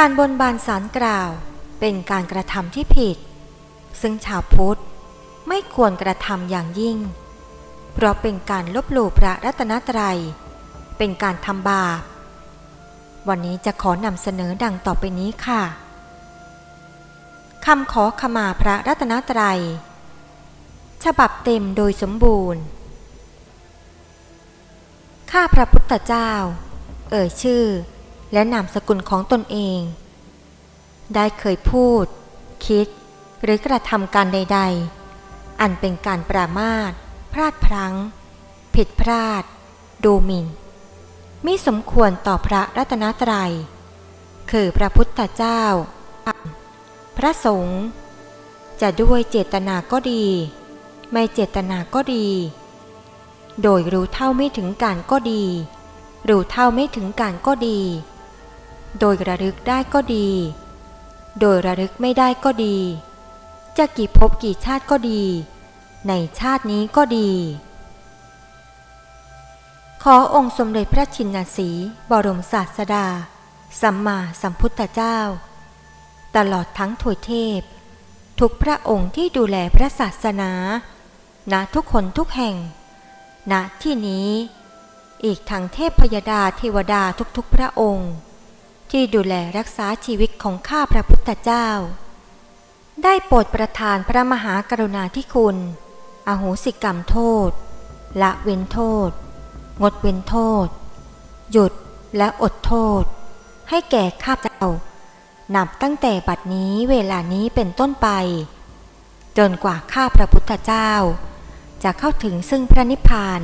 การบนบานสารกล่าวเป็นการกระทำที่ผิด ซึ่งชาวพุทธไม่ควรกระทำอย่างยิ่ง เพราะเป็นการลบหลู่พระรัตนตรัย เป็นการทำบาป วันนี้จะขอนำเสนอดังต่อไปนี้ค่ะคำขอขมาพระรัตนตรัย ฉบับเต็มโดยสมบูรณ์ ข้าพระพุทธเจ้า เอ่ยชื่อ และนามสกุลของตนเอง ได้เคยพูด คิด หรือกระทำการใด ๆ อันเป็นการปรามาทพลาดพลั้ง ผิดพลาด ดูหมิ่นมิสมควรต่อพระรัตนตรัย คือพระพุทธเจ้า พระสงฆ์จะด้วยเจตนาก็ดี ไม่เจตนาก็ดี โดยรู้เท่าไม่ถึงการก็ดี รู้เท่าไม่ถึงการก็ดี โดยระลึกได้ก็ดี โดยระลึกไม่ได้ก็ดี จะกี่ภพกี่ชาติก็ดี ในชาตินี้ก็ดี ขอองค์สมเด็จพระชินสีบรมศาสดา สัมมาสัมพุทธเจ้า ตลอดทั้งถวยเทพ ทุกพระองค์ที่ดูแลพระศาสนา ณทุกคนทุกแห่ง ณที่นี้ อีกทั้งเทพพยดาเทวดาทุกๆพระองค์ ที่ดูแลรักษาชีวิตของข้าพระพุทธเจ้า ได้โปรดประทานพระมหากรุณาธิคุณ อโหสิกรรมโทษ ละเว้นโทษ งดเว้นโทษ หยุดและอดโทษ ให้แก่ข้าพเจ้า นับตั้งแต่บัดนี้เวลานี้เป็นต้นไป จนกว่าข้าพระพุทธเจ้า จะเข้าถึงซึ่งพระนิพพาน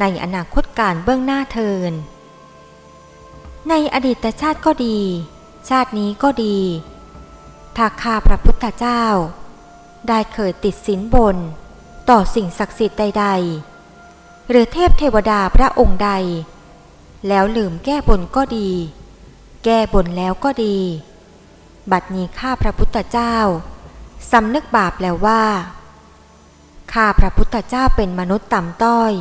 ในอนาคตการเบื้องหน้าเทิน ในอดีตชาติก็ดี ชาตินี้ก็ดี ถ้าข้าพระพุทธเจ้า ได้เคยติดสินบน ต่อสิ่งศักดิ์สิทธิ์ใด ๆ หรือเทพเทวดาพระองค์ใด แล้วลืมแก้บนก็ดี แก้บนแล้วก็ดี บัดนี้ข้าพระพุทธเจ้าสำนึกบาปแล้วว่าข้าพระพุทธเจ้าเป็นมนุษย์ต่ำต้อย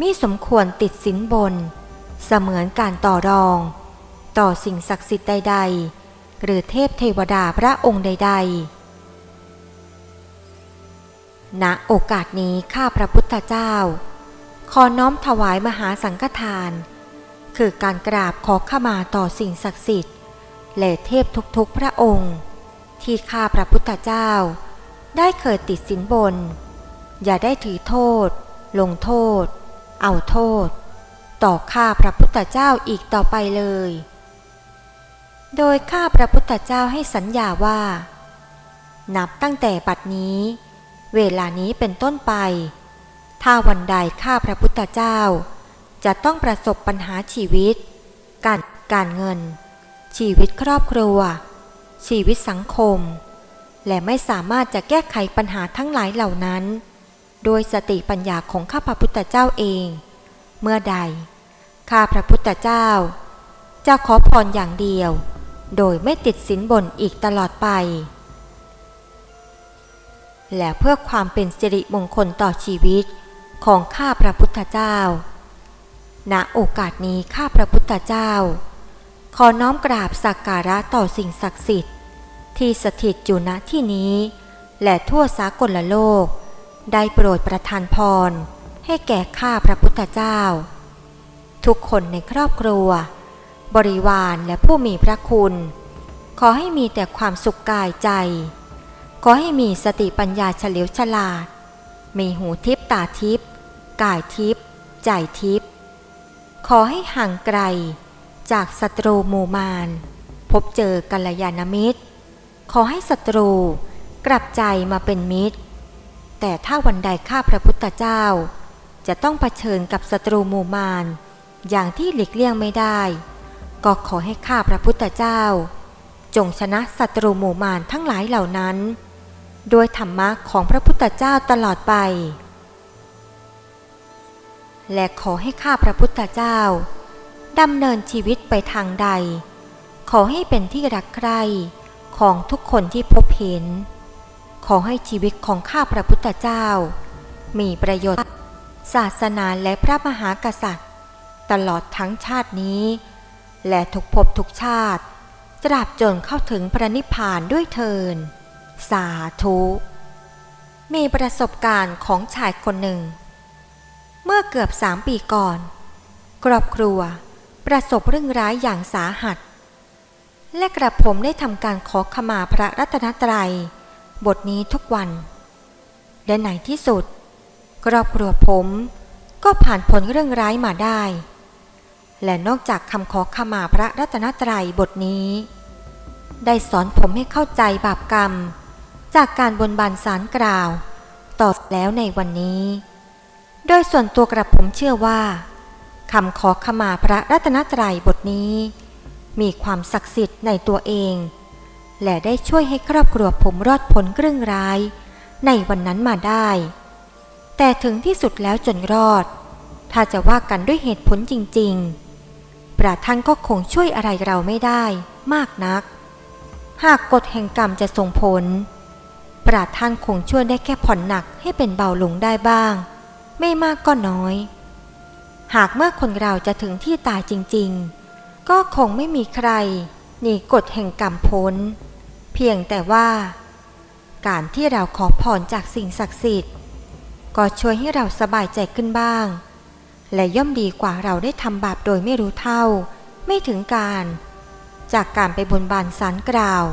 มิสมควรติดสินบน เสมือนการต่อรอง ต่อสิ่งศักดิ์สิทธิ์ใด ๆ หรือเทพเทวดาพระองค์ใด ๆ ณโอกาสนี้ข้าพระพุทธเจ้า ขอน้อมถวายมหาสังฆทาน คือการกราบขอขมาต่อสิ่งศักดิ์สิทธิ์และเทพทุกๆพระองค์ ที่ข้าพระพุทธเจ้า ได้เคยติดสินบน อย่าได้ถือโทษ ลงโทษ เอาโทษ ต่อข้าพระพุทธเจ้าอีกต่อไปเลย โดยข้าพระพุทธเจ้าให้สัญญาว่า นับตั้งแต่บัดนี้ เวลานี้เป็นต้นไป ถ้าวันใดข้าพระพุทธเจ้า จะต้องประสบปัญหาชีวิต การการเงิน ชีวิตครอบครัว ชีวิตสังคม และไม่สามารถจะแก้ไขปัญหาทั้งหลายเหล่านั้น โดยสติปัญญาของข้าพระพุทธเจ้าเอง เมื่อใด ข้าพระพุทธเจ้า จะขอพรอย่างเดียว โดยไม่ติดสินบนอีกตลอดไป และเพื่อความเป็นสิริมงคลต่อชีวิตของข้าพระพุทธเจ้า ณ โอกาสนี้ข้าพระพุทธเจ้า ขอน้อมกราบสักการะต่อสิ่งศักดิ์สิทธิ์ ที่สถิตอยู่ณที่นี้ และทั่วสากลโลก ได้โปรดประทานพร ให้แก่ข้าพระพุทธเจ้า ทุกคนในครอบครัว บริวารและผู้มีพระคุณ ขอให้มีแต่ความสุขกายใจ ขอให้มีสติปัญญาเฉลียวฉลาด มีหูทิพตาทิพกายทิพใจทิพขอให้ห่างไกล จากศัตรูหมู่มารพบเจอกัลยาณมิตร ขอให้ศัตรูกลับใจมาเป็นมิตร แต่ถ้าวันใดข้าพระพุทธเจ้า จะต้องเผชิญกับศัตรูหมู่มารอย่างที่หลีกเลี่ยงไม่ได้ ก็ขอให้ข้าพระพุทธเจ้า จงชนะศัตรูหมู่มารทั้งหลายเหล่านั้น โดยธรรมะของพระพุทธเจ้าตลอดไป และขอให้ข้าพระพุทธเจ้าดำเนินชีวิตไปทางใด ขอให้เป็นที่รักใคร่ของทุกคนที่พบเห็น ขอให้ชีวิตของข้าพระพุทธเจ้า มีประโยชน์ ศาสนาและพระมหากษัตริย์ ตลอดทั้งชาตินี้ และทุกภพทุกชาติตราบจนเข้าถึงพระนิพพานด้วยเทิน สาธุ มีประสบการณ์ของชายคนหนึ่ง เมื่อเกือบสามปีก่อน ครอบครัวประสบเรื่องร้ายอย่างสาหัส และกระผมได้ทำการขอขมาพระรัตนตรัย บทนี้ทุกวัน และในที่สุด ครอบครัวผมก็ผ่านพ้นเรื่องร้ายมาได้ และนอกจากคำขอขมาพระรัตนตรัยบทนี้ ได้สอนผมให้เข้าใจบาปกรรม จากการบนบานสารกล่าว ต่อแล้วในวันนี้ โดยส่วนตัวกระผมเชื่อว่าคำขอขมาพระรัตนตรัยบทนี้ มีความศักดิ์สิทธิ์ในตัวเอง และได้ช่วยให้ครอบครัวผมรอดพ้นเรื่องร้าย ในวันนั้นมาได้ แต่ถึงที่สุดแล้วจนรอด ถ้าจะว่ากันด้วยเหตุผลจริงๆพระท่านก็คงช่วยอะไรเราไม่ได้ มากนัก หากกฎแห่งกรรมจะส่งผลพระท่านคงช่วยได้แค่ผ่อนหนักให้เป็นเบาลงได้บ้าง ไม่มากก็น้อย หากเมื่อคนเราจะถึงที่ตายจริง ๆ ก็คงไม่มีใครหนีกฎแห่งกรรมพ้น เพียงแต่ว่า การที่เราขอพรจากสิ่งศักดิ์สิทธิ์ ก็ช่วยให้เราสบายใจขึ้นบ้าง และย่อมดีกว่าเราได้ทำบาปโดยไม่รู้เท่า ไม่ถึงการ จากการไปบนบานสารกล่าว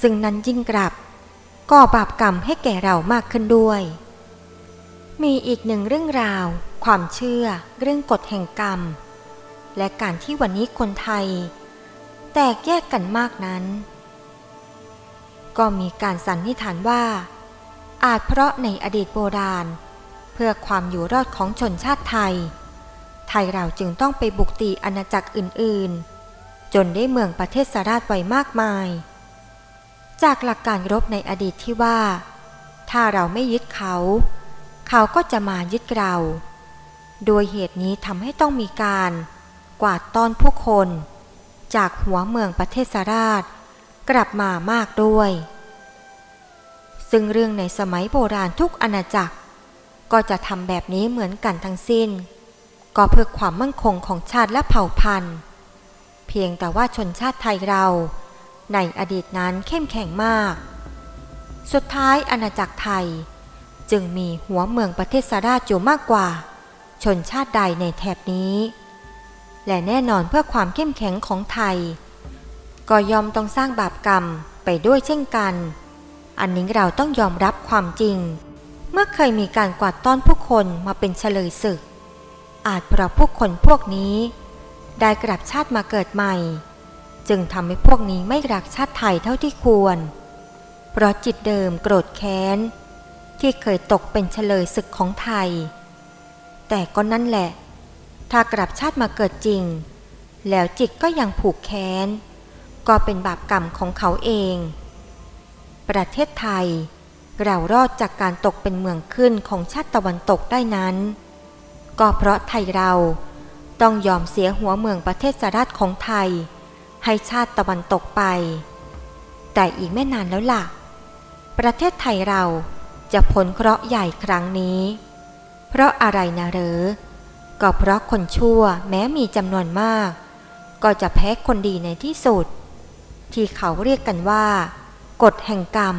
ซึ่งนั้นยิ่งกลับก่อบาปกรรมให้แก่เรามากขึ้นด้วย มีอีกหนึ่งเรื่องราว ความเชื่อ เรื่องกฎแห่งกรรม และการที่วันนี้คนไทย แตกแยกกันมากนั้น ก็มีการสันนิษฐานว่า อาจเพราะในอดีตโบราณ เพื่อความอยู่รอดของชนชาติไทย ไทยเราจึงต้องไปบุกตีอาณาจักรอื่นๆ จนได้เมืองประเทศสาราชไว้มากมาย จากหลักการรบในอดีตที่ว่า ถ้าเราไม่ยึดเขา เขาก็จะมายึดเรา โดยเหตุนี้ทำให้ต้องมีการกวาดต้อนผู้คน จากหัวเมืองประเทศสาราช กลับมามากด้วย ซึ่งเรื่องในสมัยโบราณทุกอาณาจักร ก็จะทำแบบนี้เหมือนกันทั้งสิ้น ก็เพื่อความมั่นคงของชาติและเผ่าพันธุ์ เพียงแต่ว่าชนชาติไทยเรา ในอดีตนั้นเข้มแข็งมาก สุดท้ายอาณาจักรไทย จึงมีหัวเมืองประเทศสาราชอยู่มากกว่า ชนชาติใดในแถบนี้ และแน่นอนเพื่อความเข้มแข็งของไทย ก็ยอมต้องสร้างบาปกรรมไปด้วยเช่นกัน อันนี้เราต้องยอมรับความจริง เมื่อเคยมีการกวาดต้อนผู้คนมาเป็นเฉลยศึก อาจเพราะผู้คนพวกนี้ ได้กลับชาติมาเกิดใหม่ จึงทำให้พวกนี้ไม่รักชาติไทยเท่าที่ควร เพราะจิตเดิมโกรธแค้น ที่เคยตกเป็นเฉลยศึกของไทย แต่ก็นั่นแหละ ถ้ากลับชาติมาเกิดจริง แล้วจิตก็ยังผูกแค้นก็เป็นบาปกรรมของเขาเอง ประเทศไทย เรารอดจากการตกเป็นเมืองขึ้นของชาติตะวันตกได้นั้น ก็เพราะไทยเราต้องยอมเสียหัวเมืองประเทศสารัฐของไทย ให้ชาติตะวันตกไป แต่อีกไม่นานแล้วล่ะ ประเทศไทยเราจะพ้นเคราะห์ใหญ่ครั้งนี้ เพราะอะไรนะเหรอก็เพราะคนชั่วแม้มีจำนวนมาก ก็จะแพ้คนดีในที่สุด ที่เขาเรียกกันว่า กฎแห่งกรรม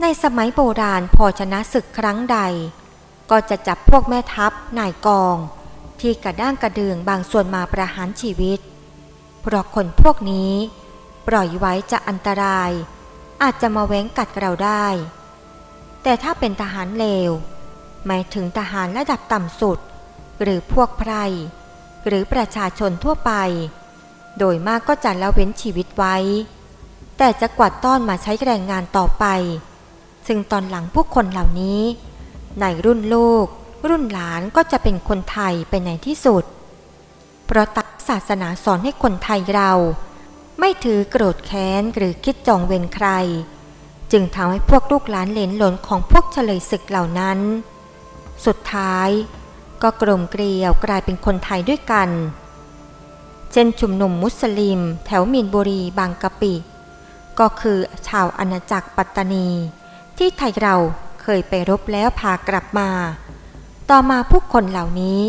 ในสมัยโบราณพอชนะศึกครั้งใด ก็จะจับพวกแม่ทัพนายกอง ที่กระด้างกระเดืองบางส่วนมาประหารชีวิต เพราะคนพวกนี้ปล่อยไว้จะอันตราย อาจจะมาแว้งกัดเราได้ แต่ถ้าเป็นทหารเลว หมายถึงทหารระดับต่ำสุด หรือพวกไพรหรือประชาชนทั่วไป โดยมากก็จะละเว้นชีวิตไว้ แต่จะกวาดต้อนมาใช้แรงงานต่อไป ซึ่งตอนหลังผู้คนเหล่านี้ ในรุ่นลูก รุ่นหลานก็จะเป็นคนไทยไปในที่สุด เพราะตักศาสนาสอนให้คนไทยเรา ไม่ถือโกรธแค้นหรือคิดจองเวรใคร จึงทำให้พวกลูกหลานเหลนหลนของพวกเฉลยศึกเหล่านั้น สุดท้าย ก็กลมเกลียวกลายเป็นคนไทยด้วยกัน เช่นชุมนุมมุสลิม แถวมีนบุรีบางกะปิ ก็คือชาวอาณาจักรปัตตานี ที่ไทยเราเคยไปรบแล้วพากลับมา ต่อมาผู้คนเหล่านี้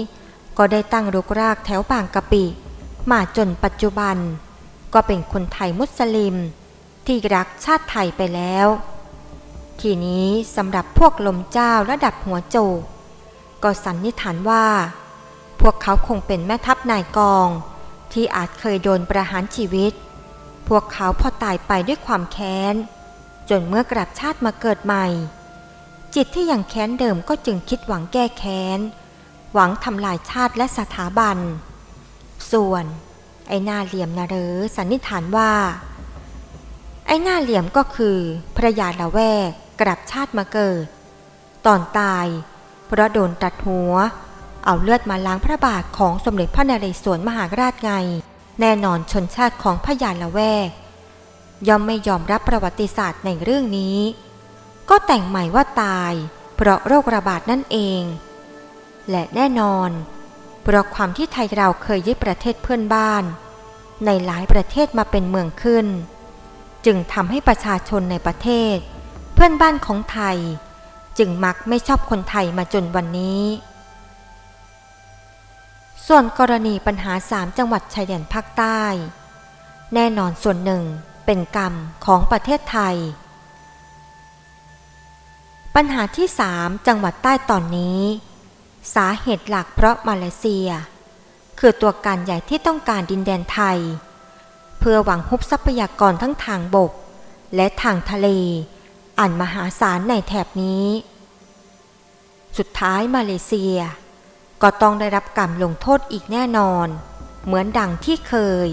ก็ได้ตั้งรกรากแถวบางกะปิ มาจนปัจจุบัน ก็เป็นคนไทยมุสลิม ที่รักชาติไทยไปแล้ว ทีนี้สำหรับพวกลมเจ้าระดับหัวโจกก็สันนิษฐานว่า พวกเขาคงเป็นแม่ทัพนายกอง ที่อาจเคยโดนประหารชีวิต พวกเขาพอตายไปด้วยความแค้น จนเมื่อกลับชาติมาเกิดใหม่ จิตที่ยังแค้นเดิมก็จึงคิดหวังแก้แค้น หวังทำลายชาติและสถาบัน ส่วน ไอ้หน้าเหลี่ยมนะเรอสันนิษฐานว่า ไอ้หน้าเหลี่ยมก็คือพระยาละแวกกลับชาติมาเกิด ตอนตายเพราะโดนตัดหัว เอาเลือดมาล้างพระบาทของสมเด็จพระนเรศวรมหาราชไง แน่นอนชนชาติของพระยาละแวกย่อมไม่ยอมรับประวัติศาสตร์ในเรื่องนี้ ก็แต่งใหม่ว่าตาย เพราะโรคระบาดนั่นเอง และแน่นอน เพราะความที่ไทยเราเคยยึดประเทศเพื่อนบ้าน ในหลายประเทศมาเป็นเมืองขึ้น จึงทำให้ประชาชนในประเทศ เพื่อนบ้านของไทย จึงมักไม่ชอบคนไทยมาจนวันนี้ ส่วนกรณีปัญหาสามจังหวัดชายแดนภาคใต้ แน่นอนส่วนหนึ่งเป็นกรรมของประเทศไทย ปัญหาที่สามจังหวัดใต้ตอนนี้ สาเหตุหลักเพราะมาเลเซีย คือตัวการใหญ่ที่ต้องการดินแดนไทย เพื่อหวังฮุบทรัพยากรทั้งทางบก และทางทะเล อันมหาศาลในแถบนี้ สุดท้ายมาเลเซีย ก็ต้องได้รับกรรมลงโทษอีกแน่นอน เหมือนดังที่เคย